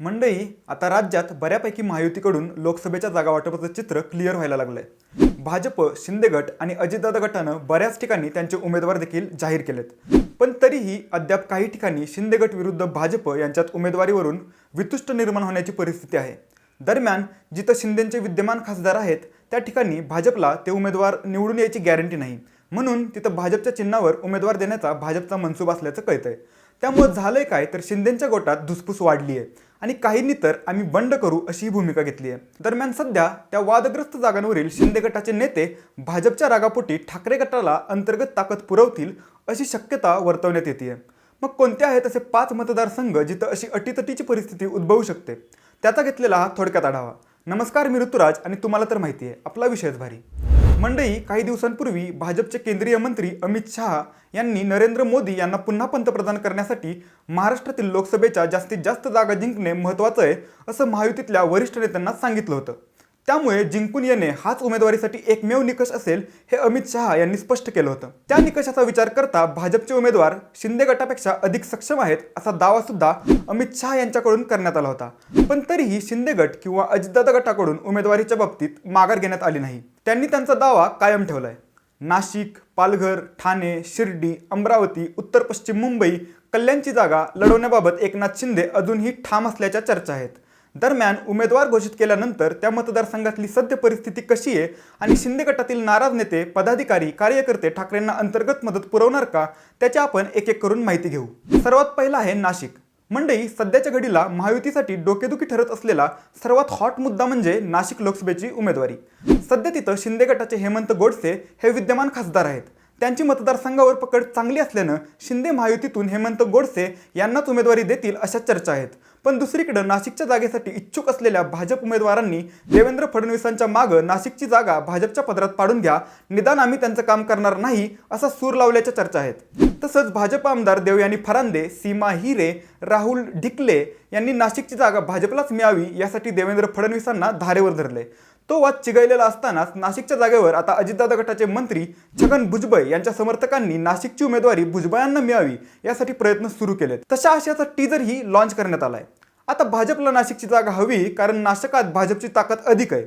मंडई आता राज्यात बऱ्यापैकी महायुतीकडून लोकसभेच्या जागा वाटपाचं चित्र क्लिअर व्हायला लागलंय. भाजप शिंदे गट आणि अजितदादा गटानं बऱ्याच ठिकाणी त्यांचे उमेदवार देखील जाहीर केलेत. पण तरीही अद्याप काही ठिकाणी शिंदे गट विरुद्ध भाजप यांच्यात उमेदवारीवरून वितुष्ट निर्माण होण्याची परिस्थिती आहे. दरम्यान जिथं शिंदेचे विद्यमान खासदार आहेत त्या ठिकाणी भाजपला ते उमेदवार निवडून यायची गॅरंटी नाही. म्हणून तिथं भाजपच्या चिन्हावर उमेदवार देण्याचा भाजपचा मनसूब असल्याचं कळतंय. त्यामुळे झालंय काय तर शिंदेच्या गोटात धुसफूस वाढली आहे आणि काहींनी तर आम्ही बंड करू अशी भूमिका घेतली आहे. दरम्यान सध्या त्या वादग्रस्त जागांवरील शिंदे गटाचे नेते भाजपच्या रागापोटी ठाकरे गटाला अंतर्गत ताकद पुरवतील अशी शक्यता वर्तवण्यात येते आहे. मग कोणते आहेत असे पाच मतदारसंघ जिथं अशी अटीतटीची परिस्थिती उद्भवू शकते? त्याचा घेतलेला हा थोडक्यात आढावा. नमस्कार मी ऋतुराज आणि तुम्हाला तर माहिती आहे आपला विषयच भारी. मंडई काही दिवसांपूर्वी भाजपचे केंद्रीय मंत्री अमित शहा यांनी नरेंद्र मोदी यांना पुन्हा पंतप्रधान करण्यासाठी महाराष्ट्रातील लोकसभेच्या जास्तीत जास्त जागा जिंकणे महत्त्वाचं आहे असं महायुतीतल्या वरिष्ठ नेत्यांना सांगितलं होतं. त्यामुळे जिंकून येणे हाच उमेदवारीसाठी एकमेव निकष असेल हे अमित शहा यांनी स्पष्ट केलं होतं. त्या निकषाचा विचार करता भाजपचे उमेदवार शिंदे गटापेक्षा अधिक सक्षम आहेत असा दावा सुद्धा अमित शहा यांच्याकडून करण्यात आला होता. पण तरीही शिंदे गट किंवा अजितदादा गटाकडून उमेदवारीच्या बाबतीत माघार घेण्यात आली नाही. त्यांनी त्यांचा दावा कायम ठेवलाय. नाशिक पालघर ठाणे शिर्डी अमरावती उत्तर पश्चिम मुंबई कल्याणची जागा लढवण्याबाबत एकनाथ शिंदे अजूनही ठाम असल्याच्या चर्चा आहेत. दरम्यान उमेदवार घोषित केल्यानंतर त्या मतदारसंघातली सद्य परिस्थिती कशी आहे आणि शिंदे गटातील नाराज नेते पदाधिकारी कार्यकर्ते ठाकरेंना अंतर्गत मदत पुरवणार का? त्याची आपण एक एक करून माहिती घेऊ. सर्वात पहिला आहे नाशिक. मंडई सध्याच्या घडीला महायुतीसाठी डोकेदुखी ठरत असलेला सर्वात हॉट मुद्दा म्हणजे नाशिक लोकसभेची उमेदवारी. सध्या तिथं शिंदे गटाचे हेमंत गोडसे हे विद्यमान खासदार आहेत. त्यांची मतदारसंघावर पकड चांगली असल्यानं शिंदे महायुतीतून हेमंत गोडसे यांनाच उमेदवारी देतील अशा चर्चा आहेत. पण दुसरीकडं नाशिकच्या जागेसाठी इच्छुक असलेल्या भाजप उमेदवारांनी देवेंद्र फडणवीसांच्या मागं नाशिकची जागा भाजपच्या पदरात पाडून घ्या. निदान आम्ही त्यांचं काम करणार नाही असा सूर लावल्याच्या चर्चा आहेत. तसंच भाजप आमदार देवयानी फरांदे सीमा हिरे राहुल ढिकले यांनी नाशिकची जागा भाजपलाच मिळावी यासाठी देवेंद्र फडणवीसांना धारेवर धरले. तो वाद चिघळलेला असतानाच नाशिकच्या जागेवर आता अजितदादा गटाचे मंत्री छगन भुजबळ यांच्या समर्थकांनी नाशिकची उमेदवारी भुजबळांना मिळावी यासाठी प्रयत्न सुरू केलेत. तशा आशयाचा टीजरही लॉन्च करण्यात आलाय. आता भाजपला नाशिकची जागा हवी कारण नाशकात भाजपची ताकद अधिक आहे.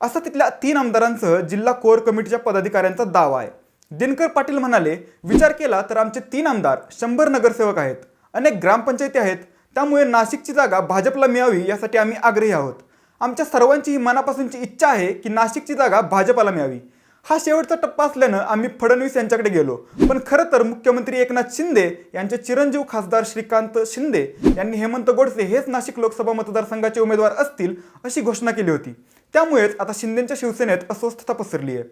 असा तिथल्या तीन आमदारांसह जिल्हा कोर कमिटीच्या पदाधिकाऱ्यांचा दावा आहे. दिनकर पाटील म्हणाले विचार केला तर आमचे तीन आमदार शंभर नगरसेवक आहेत. अनेक ग्रामपंचायती आहेत. त्यामुळे नाशिकची जागा भाजपला मिळावी यासाठी आम्ही आग्रही आहोत. आमच्या सर्वांची ही मनापासूनची इच्छा आहे की नाशिकची जागा भाजपाला मिळावी. हा शेवटचा टप्पा असल्यानं आम्ही फडणवीस यांच्याकडे गेलो. पण खरं तर मुख्यमंत्री एकनाथ शिंदे यांचे चिरंजीव खासदार श्रीकांत शिंदे यांनी हेमंत गोडसे हेच नाशिक लोकसभा मतदारसंघाचे उमेदवार असतील अशी घोषणा केली होती. त्यामुळेच आता शिंदेच्या शिवसेनेत अस्वस्थता पसरली आहे.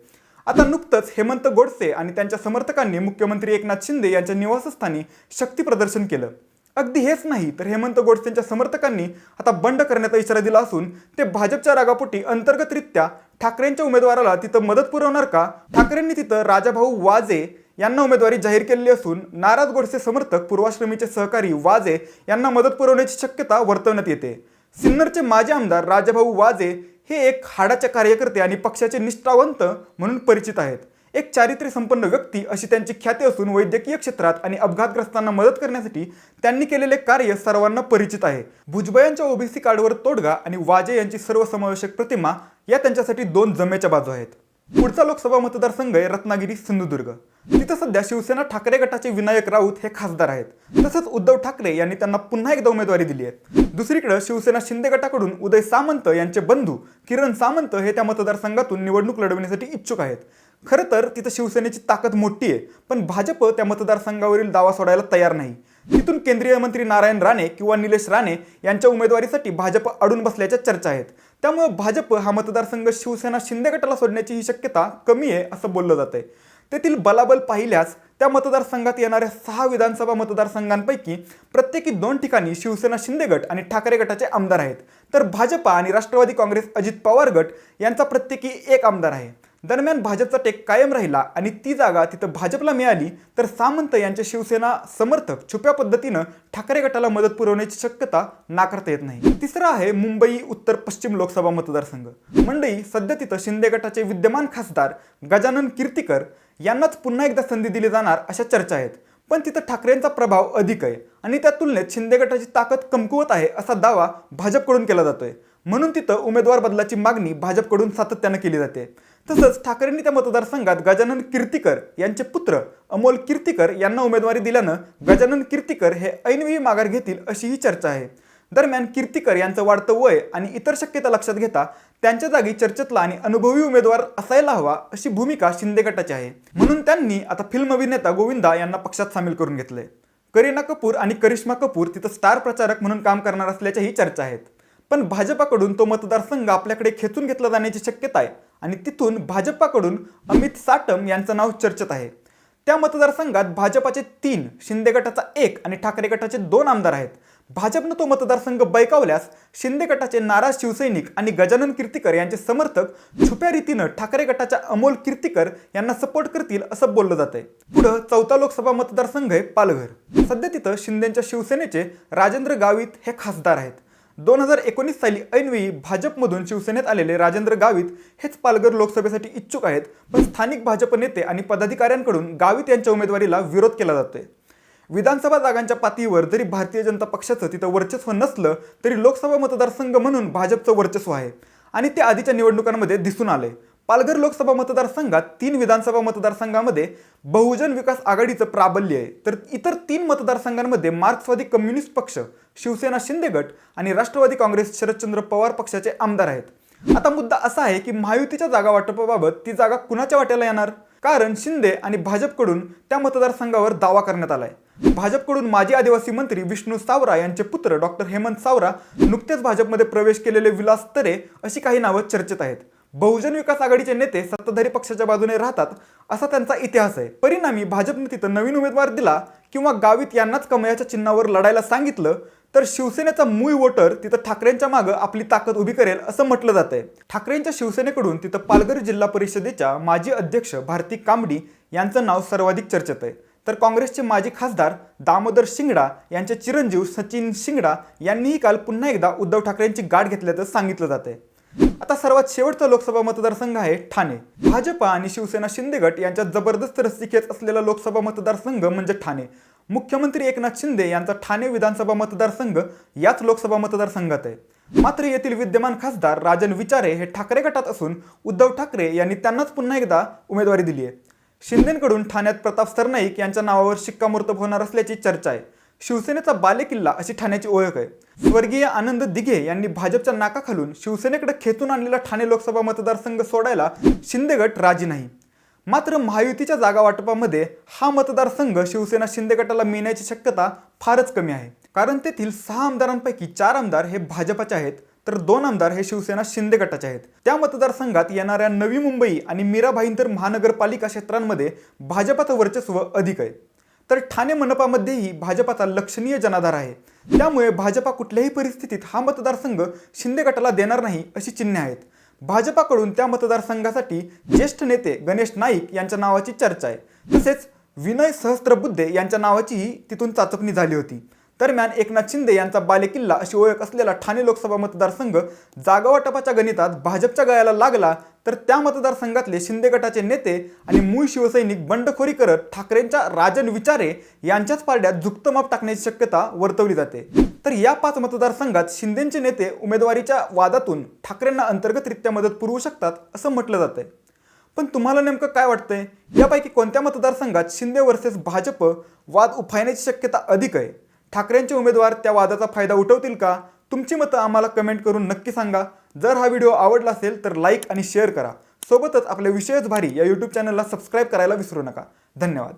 आता नुकतंच हेमंत गोडसे आणि त्यांच्या समर्थकांनी मुख्यमंत्री एकनाथ शिंदे यांच्या निवासस्थानी शक्ती प्रदर्शन केलं. अगदी हेच नाही तर हेमंत गोडसेंच्या समर्थकांनी आता बंड करण्याचा इशारा दिला असून ते भाजपच्या रागापोटी अंतर्गतरित्या ठाकरेंच्या उमेदवाराला तिथं मदत पुरवणार का? ठाकरेंनी तिथं राजाभाऊ वाजे यांना उमेदवारी जाहीर केलेली असून नाराज गोडसे समर्थक पूर्वाश्रमीचे सहकारी वाजे यांना मदत पुरवण्याची शक्यता वर्तवण्यात येते. सिन्नरचे माजी आमदार राजाभाऊ वाजे हे एक हाडाचे कार्यकर्ते आणि पक्षाचे निष्ठावंत म्हणून परिचित आहेत. एक चारित्र्य संपन्न व्यक्ती अशी त्यांची ख्याती असून वैद्यकीय क्षेत्रात आणि अपघातग्रस्तांना मदत करण्यासाठी त्यांनी केलेले कार्य सर्वांना परिचित आहे. भुजबळांच्या ओबीसी कार्डवर तोडगा आणि वाजे यांची सर्वसमावेशक प्रतिमा या त्यांच्यासाठी दोन जमेच्या बाजू आहेत. पुढचा लोकसभा मतदारसंघ आहे रत्नागिरी सिंधुदुर्ग. तिथं सध्या शिवसेना ठाकरे गटाचे विनायक राऊत हे खासदार आहेत. तसंच उद्धव ठाकरे यांनी त्यांना पुन्हा एकदा उमेदवारी दिली आहे. दुसरीकडे शिवसेना शिंदे गटाकडून उदय सामंत यांचे बंधू किरण सामंत हे त्या मतदारसंघातून निवडणूक लढवण्यासाठी इच्छुक आहेत. खरं तर तिथं शिवसेनेची ताकद मोठी आहे पण भाजप त्या मतदारसंघावरील दावा सोडायला तयार नाही. तिथून केंद्रीय मंत्री नारायण राणे किंवा निलेश राणे यांच्या उमेदवारीसाठी भाजप अडून बसल्याच्या चर्चा आहेत. त्यामुळे भाजप हा मतदारसंघ शिवसेना शिंदे गटाला सोडण्याची ही शक्यता कमी आहे असं बोललं जात आहे तेथील बलाबल पाहिल्यास त्या मतदारसंघात येणाऱ्या सहा विधानसभा मतदारसंघांपैकी प्रत्येकी दोन ठिकाणी शिवसेना शिंदे गट आणि ठाकरे गटाचे आमदार आहेत. तर भाजपा आणि राष्ट्रवादी काँग्रेस अजित पवार गट यांचा प्रत्येकी एक आमदार आहे. दरम्यान भाजपचा टेक कायम राहिला आणि ती जागा तिथं भाजपला मिळाली तर सामंत यांचे शिवसेना समर्थक छुप्या पद्धतीनं ठाकरे गटाला मदत पुरवण्याची शक्यता नाकारता येत नाही. तिसरा आहे मुंबई उत्तर पश्चिम लोकसभा मतदारसंघ. मंडई सध्या तिथं शिंदे गटाचे विद्यमान खासदार गजानन कीर्तीकर यांनाच पुन्हा एकदा संधी दिली जाणार अशा चर्चा आहेत. पण तिथं ठाकरेंचा प्रभाव अधिक आहे आणि त्या तुलनेत शिंदे गटाची ताकद कमकुवत आहे असा दावा भाजपकडून केला जातोय. म्हणून तिथं उमेदवार बदलाची मागणी भाजपकडून सातत्यानं केली जाते. तसंच ठाकरेंनी त्या मतदारसंघात गजानन कीर्तीकर यांचे पुत्र अमोल कीर्तीकर यांना उमेदवारी दिल्यानं गजानन कीर्तीकर हे ऐनवेळी माघार घेतील अशी ही चर्चा आहे. दरम्यान कीर्तीकर यांचं वाढतं वय आणि इतर शक्यता लक्षात घेता त्यांच्या जागी चर्चेतला आणि अनुभवी उमेदवार असायला हवा अशी भूमिका शिंदे गटाची आहे. म्हणून त्यांनी आता फिल्म अभिनेता गोविंदा यांना पक्षात सामील करून घेतलंय. करीना कपूर आणि करिश्मा कपूर तिथं स्टार प्रचारक म्हणून काम करणार असल्याच्याही चर्चा आहेत. पण भाजपाकडून तो मतदारसंघ आपल्याकडे खेचून घेतला जाण्याची शक्यता आहे आणि तिथून भाजपाकडून अमित साटम यांचं नाव चर्चेत आहे. त्या मतदारसंघात भाजपाचे तीन शिंदे गटाचा एक आणि ठाकरे गटाचे दोन आमदार आहेत. भाजपनं तो मतदारसंघ बैकावल्यास शिंदे गटाचे नाराज शिवसैनिक आणि गजानन कीर्तीकर यांचे समर्थक छुप्या रीतीनं ठाकरे गटाच्या अमोल कीर्तीकर यांना सपोर्ट करतील असं बोललं जातंय. पुढं चौथा लोकसभा मतदारसंघ आहे पालघर. सध्या तिथं शिंदेच्या शिवसेनेचे राजेंद्र गावित हे खासदार आहेत. दोन हजार एकोणीस साली ऐनवेळी भाजपमधून शिवसेनेत आलेले राजेंद्र गावित हेच पालघर लोकसभेसाठी इच्छुक आहेत पण स्थानिक भाजप नेते आणि पदाधिकाऱ्यांकडून गावित यांच्या उमेदवारीला विरोध केला जातोय. विधानसभा जागांच्या पातळीवर जरी भारतीय जनता पक्षाचं तिथं वर्चस्व नसलं तरी लोकसभा मतदारसंघ म्हणून भाजपचं वर्चस्व आहे आणि ते आधीच्या निवडणुकांमध्ये दिसून आलंय. पालघर लोकसभा मतदारसंघात तीन विधानसभा मतदारसंघामध्ये बहुजन विकास आघाडीचं प्राबल्य आहे. तर इतर तीन मतदारसंघांमध्ये मार्क्सवादी कम्युनिस्ट पक्ष शिवसेना शिंदे गट आणि राष्ट्रवादी काँग्रेस शरदचंद्र पवार पक्षाचे आमदार आहेत. आता मुद्दा असा आहे की महायुतीच्या जागा वाटपाबाबत ती जागा कुणाच्या वाट्याला येणार? कारण शिंदे आणि भाजपकडून त्या मतदारसंघावर दावा करण्यात आलाय. भाजपकडून माजी आदिवासी मंत्री विष्णू सावरा यांचे पुत्र डॉक्टर हेमंत सावरा नुकतेच भाजपमध्ये प्रवेश केलेले विलास तरे अशी काही नावं चर्चेत आहेत. बहुजन विकास आघाडीचे नेते सत्ताधारी पक्षाच्या बाजूने राहतात असा त्यांचा इतिहास आहे. परिणामी भाजपने तिथं नवीन उमेदवार दिला किंवा गावित यांनाच कमयाच्या चिन्हावर लढायला सांगितलं तर शिवसेनेचा मूळ वोटर तिथं ठाकरेंच्या मागं आपली ताकद उभी करेल असं म्हटलं जातंय. ठाकरेंच्या शिवसेनेकडून तिथं पालघर जिल्हा परिषदेच्या माजी अध्यक्ष भारती कांबडी यांचं नाव सर्वाधिक चर्चेत आहे. तर काँग्रेसचे माजी खासदार दामोदर शिंगडा यांचे चिरंजीव सचिन शिंगडा यांनीही काल पुन्हा एकदा उद्धव ठाकरेंची गाठ घेतल्याचं सांगितलं जाते आता सर्वात शेवटचा लोकसभा मतदारसंघ आहे ठाणे. भाजपा आणि शिवसेना शिंदे गट यांच्यात जबरदस्त रस्सीखेच असलेला लोकसभा मतदारसंघ म्हणजे ठाणे. मुख्यमंत्री एकनाथ शिंदे यांचा ठाणे विधानसभा मतदारसंघ याच लोकसभा मतदारसंघात आहे. मात्र येथील विद्यमान खासदार राजन विचारे हे ठाकरे गटात असून उद्धव ठाकरे यांनी त्यांनाच पुन्हा एकदा उमेदवारी दिली आहे. शिंदेकडून ठाण्यात प्रताप सरनाईक यांच्या नावावर शिक्कामोर्तब होणार असल्याची चर्चा आहे. शिवसेनेचा बालेकिल्ला अशी ठाण्याची ओळख आहे. स्वर्गीय आनंद दिघे यांनी भाजपच्या नाकाखालून शिवसेनेकडे खेचून आणलेला ठाणे लोकसभा मतदारसंघ सोडायला शिंदेगट राजी नाही. मात्र महायुतीच्या जागा वाटपामध्ये हा मतदारसंघ शिवसेना शिंदे गटाला मिळण्याची शक्यता फारच कमी आहे. कारण तेथील सहा आमदारांपैकी चार आमदार हे भाजपाचे आहेत तर दोन आमदार हे शिवसेना शिंदे गटाचे आहेत. त्या मतदारसंघात येणाऱ्या नवी मुंबई आणि मीरा भाईंदर महानगरपालिका क्षेत्रांमध्ये भाजपाचं वर्चस्व अधिक आहे. तर ठाणे मनपामध्येही भाजपाचा लक्षणीय जनाधार आहे. त्यामुळे भाजपा कुठल्याही परिस्थितीत हा मतदारसंघ शिंदे गटाला देणार नाही अशी चिन्हे आहेत. भाजपाकडून त्या मतदारसंघासाठी ज्येष्ठ नेते गणेश नाईक यांच्या नावाची चर्चा आहे. तसेच विनय सहस्त्रबुद्धे यांच्या नावाचीही तिथून चाचपणी झाली होती. दरम्यान एकनाथ शिंदे यांचा बालेकिल्ला अशी ओळख असलेला ठाणे लोकसभा मतदारसंघ जागावाटपाच्या गणितात भाजपच्या गळ्याला लागला तर त्या मतदारसंघातले शिंदे गटाचे नेते आणि मूळ शिवसैनिक बंडखोरी करत ठाकरेंच्या राजन विचारे यांच्याच पारड्यात झुकतं माप टाकण्याची शक्यता वर्तवली जाते. तर या पाच मतदारसंघात शिंदेचे नेते उमेदवारीच्या वादातून ठाकरेंना अंतर्गतरित्या मदत पुरवू शकतात असं म्हटलं जातंय पण तुम्हाला नेमकं काय वाटतंय? यापैकी कोणत्या मतदारसंघात शिंदे वर्सेस भाजप वाद उफायण्याची शक्यता अधिक आहे? ठाकरेंचे उमेदवार त्या वादाचा फायदा उठवतील का? तुमची मतं आम्हाला कमेंट करून नक्की सांगा. जर हा व्हिडिओ आवडला असेल तर लाईक आणि शेअर करा. सोबतच आपल्या विषयच भारी या यूट्यूब चॅनलला सबस्क्राईब करायला विसरू नका. धन्यवाद.